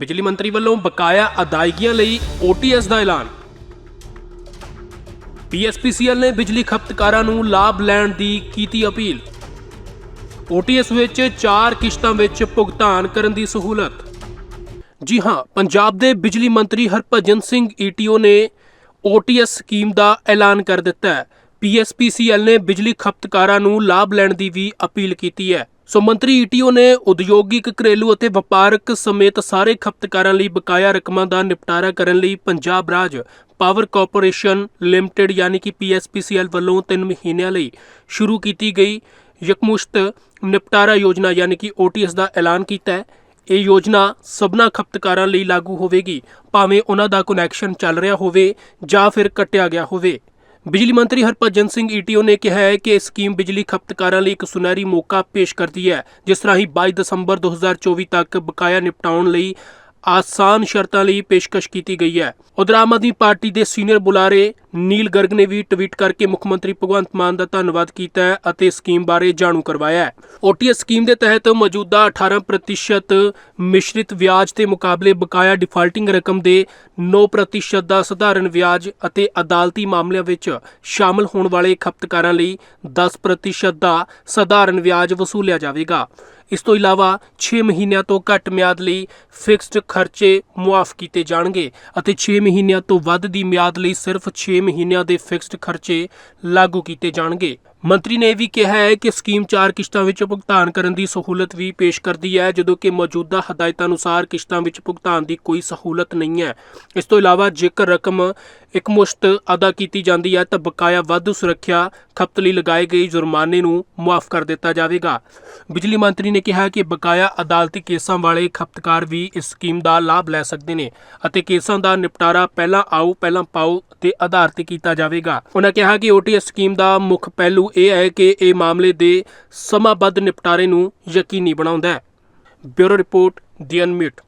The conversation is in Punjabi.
ਬਿਜਲੀ ਮੰਤਰੀ ਵੱਲੋਂ ਬਕਾਇਆ ਅਦਾਇਗੀਆਂ ਲਈ OTS ਦਾ ਐਲਾਨ। PSPCL ਨੇ ਬਿਜਲੀ ਖਪਤਕਾਰਾਂ ਨੂੰ ਲਾਭ ਲੈਣ ਦੀ ਕੀਤੀ ਅਪੀਲ। OTS ਵਿੱਚ 4 ਕਿਸ਼ਤਾਂ ਵਿੱਚ ਭੁਗਤਾਨ ਕਰਨ ਦੀ ਸਹੂਲਤ। ਜੀ ਹਾਂ, ਪੰਜਾਬ ਦੇ ਬਿਜਲੀ ਮੰਤਰੀ ਹਰਭਜਨ ਸਿੰਘ ਈਟੀਓ ਨੇ OTS ਸਕੀਮ ਦਾ ਐਲਾਨ ਕਰ ਦਿੱਤਾ ਹੈ। PSPCL ਨੇ ਬਿਜਲੀ ਖਪਤਕਾਰਾਂ ਨੂੰ ਲਾਭ ਲੈਣ ਦੀ ਵੀ ਅਪੀਲ ਕੀਤੀ ਹੈ। ਸੋ ਮੰਤਰੀ ਈਟੀਓ ਨੇ ਉਦਯੋਗਿਕ ਘਰੇਲੂ ਅਤੇ ਵਪਾਰਕ ਸਮੇਤ ਸਾਰੇ ਖਪਤਕਾਰਾਂ ਲਈ ਬਕਾਇਆ ਰਕਮਾਂ ਦਾ ਨਿਪਟਾਰਾ ਕਰਨ ਲਈ ਪੰਜਾਬ ਰਾਜ ਪਾਵਰ ਕਾਰਪੋਰੇਸ਼ਨ ਲਿਮਟਿਡ ਯਾਨੀ ਕਿ PSPCL ਵੱਲੋਂ 3 ਮਹੀਨਿਆਂ ਲਈ ਸ਼ੁਰੂ ਕੀਤੀ ਗਈ ਯਕਮੁਸ਼ਤ ਨਿਪਟਾਰਾ ਯੋਜਨਾ ਯਾਨੀ ਕਿ OTS ਦਾ ਐਲਾਨ ਕੀਤਾ ਹੈ। ਇਹ ਯੋਜਨਾ ਸਭਨਾ ਖਪਤਕਾਰਾਂ ਲਈ ਲਾਗੂ ਹੋਵੇਗੀ, ਭਾਵੇਂ ਉਹਨਾਂ ਦਾ ਕਨੈਕਸ਼ਨ ਚੱਲ ਰਿਹਾ ਹੋਵੇ ਜਾਂ ਫਿਰ ਕੱਟਿਆ ਗਿਆ ਹੋਵੇ। ਬਿਜਲੀ ਮੰਤਰੀ ਹਰਭਜਨ ਸਿੰਘ ਈਟੀਓ ਨੇ ਕਿਹਾ ਹੈ ਕਿ ਇਹ ਸਕੀਮ ਬਿਜਲੀ ਖਪਤਕਾਰਾਂ ਲਈ ਇੱਕ ਸੁਨਹਿਰੀ ਮੌਕਾ ਪੇਸ਼ ਕਰਦੀ ਹੈ, ਜਿਸ ਰਾਹੀਂ 22 ਦਸੰਬਰ 2024 ਤੱਕ ਬਕਾਇਆ ਨਿਪਟਾਉਣ ਲਈ ਆਸਾਨ ਸ਼ਰਤਾਂ ਲਈ ਪੇਸ਼ਕਸ਼ ਕੀਤੀ ਗਈ ਹੈ। ਉਧਰ ਆਮ ਆਦਮੀ ਪਾਰਟੀ ਦੇ ਸੀਨੀਅਰ ਬੁਲਾਰੇ ਨੀਲ ਗਰਗ ਨੇ ਵੀ ਟਵੀਟ ਕਰਕੇ ਮੁੱਖ ਮੰਤਰੀ ਭਗਵੰਤ ਮਾਨ ਦਾ ਧੰਨਵਾਦ ਕੀਤਾ ਹੈ ਅਤੇ ਸਕੀਮ ਬਾਰੇ ਜਾਣੂ ਕਰਵਾਇਆ ਹੈ। OTS ਸਕੀਮ ਦੇ ਤਹਿਤ ਮੌਜੂਦਾ 18% ਮਿਸ਼ਰਿਤ ਵਿਆਜ ਦੇ ਮੁਕਾਬਲੇ ਬਕਾਇਆ ਡਿਫਾਲਟਿੰਗ ਰਕਮ ਦੇ 9% ਦਾ ਸਧਾਰਨ ਵਿਆਜ ਅਤੇ ਅਦਾਲਤੀ ਮਾਮਲਿਆਂ ਵਿੱਚ ਸ਼ਾਮਲ ਹੋਣ ਵਾਲੇ ਖਪਤਕਾਰਾਂ ਲਈ 10% ਦਾ ਸਧਾਰਨ ਵਿਆਜ ਵਸੂਲਿਆ ਜਾਵੇਗਾ। ਇਸ ਤੋਂ ਇਲਾਵਾ 6 ਮਹੀਨਿਆਂ ਤੋਂ ਘੱਟ ਮਿਆਦ ਲਈ ਫਿਕਸਡ ਖਰਚੇ ਮੁਆਫ ਕੀਤੇ ਜਾਣਗੇ ਅਤੇ 6 ਮਹੀਨਿਆਂ ਤੋਂ ਵੱਧ ਦੀ ਮਿਆਦ ਲਈ ਸਿਰਫ 6 ਮਹੀਨਿਆਂ ਦੇ ਫਿਕਸਡ ਖਰਚੇ ਲਾਗੂ ਕੀਤੇ ਜਾਣਗੇ। ਮੰਤਰੀ ਨੇ ਇਹ ਵੀ ਕਿਹਾ ਹੈ ਕਿ ਸਕੀਮ ਚਾਰ ਕਿਸ਼ਤਾਂ ਵਿੱਚ ਭੁਗਤਾਨ ਕਰਨ ਦੀ ਸਹੂਲਤ ਵੀ ਪੇਸ਼ ਕਰਦੀ ਹੈ, ਜਦੋਂ ਕਿ ਮੌਜੂਦਾ ਹਦਾਇਤਾਂ ਅਨੁਸਾਰ ਕਿਸ਼ਤਾਂ ਵਿੱਚ ਭੁਗਤਾਨ ਦੀ ਕੋਈ ਸਹੂਲਤ ਨਹੀਂ ਹੈ। ਇਸ ਤੋਂ ਇਲਾਵਾ ਜੇਕਰ ਰਕਮ ਇਕਮੁਸ਼ਤ ਅਦਾ ਕੀਤੀ ਜਾਂਦੀ ਹੈ ਤਾਂ ਬਕਾਇਆ ਵਾਧੂ ਸੁਰੱਖਿਆ ਖਪਤ ਲਈ ਲਗਾਏ ਗਏ ਜੁਰਮਾਨੇ ਨੂੰ ਮੁਆਫ ਕਰ ਦਿੱਤਾ ਜਾਵੇਗਾ। ਬਿਜਲੀ ਮੰਤਰੀ ਨੇ ਕਿਹਾ ਕਿ ਬਕਾਇਆ ਅਦਾਲਤੀ ਕੇਸਾਂ ਵਾਲੇ ਖਪਤਕਾਰ ਵੀ ਇਸ ਸਕੀਮ ਦਾ ਲਾਭ ਲੈ ਸਕਦੇ ਨੇ ਅਤੇ ਕੇਸਾਂ ਦਾ ਨਿਪਟਾਰਾ ਪਹਿਲਾਂ ਆਓ, ਪਹਿਲਾਂ ਪਾਓ ਦੇ ਆਧਾਰ ਤੇ ਕੀਤਾ ਜਾਵੇਗਾ। ਉਹਨਾਂ ਕਿਹਾ ਕਿ OTS ਸਕੀਮ ਦਾ ਮੁੱਖ ਪਹਿਲੂ ਇਹ ਹੈ ਕਿ ਇਹ ਮਾਮਲੇ ਦੇ ਸਮਾਬੱਧ ਨਿਪਟਾਰੇ ਨੂੰ ਯਕੀਨੀ ਬਣਾਉਂਦਾ ਹੈ। ਬਿਊਰੋ ਰਿਪੋਰਟ ਦੀ ਅਨਮਿਟ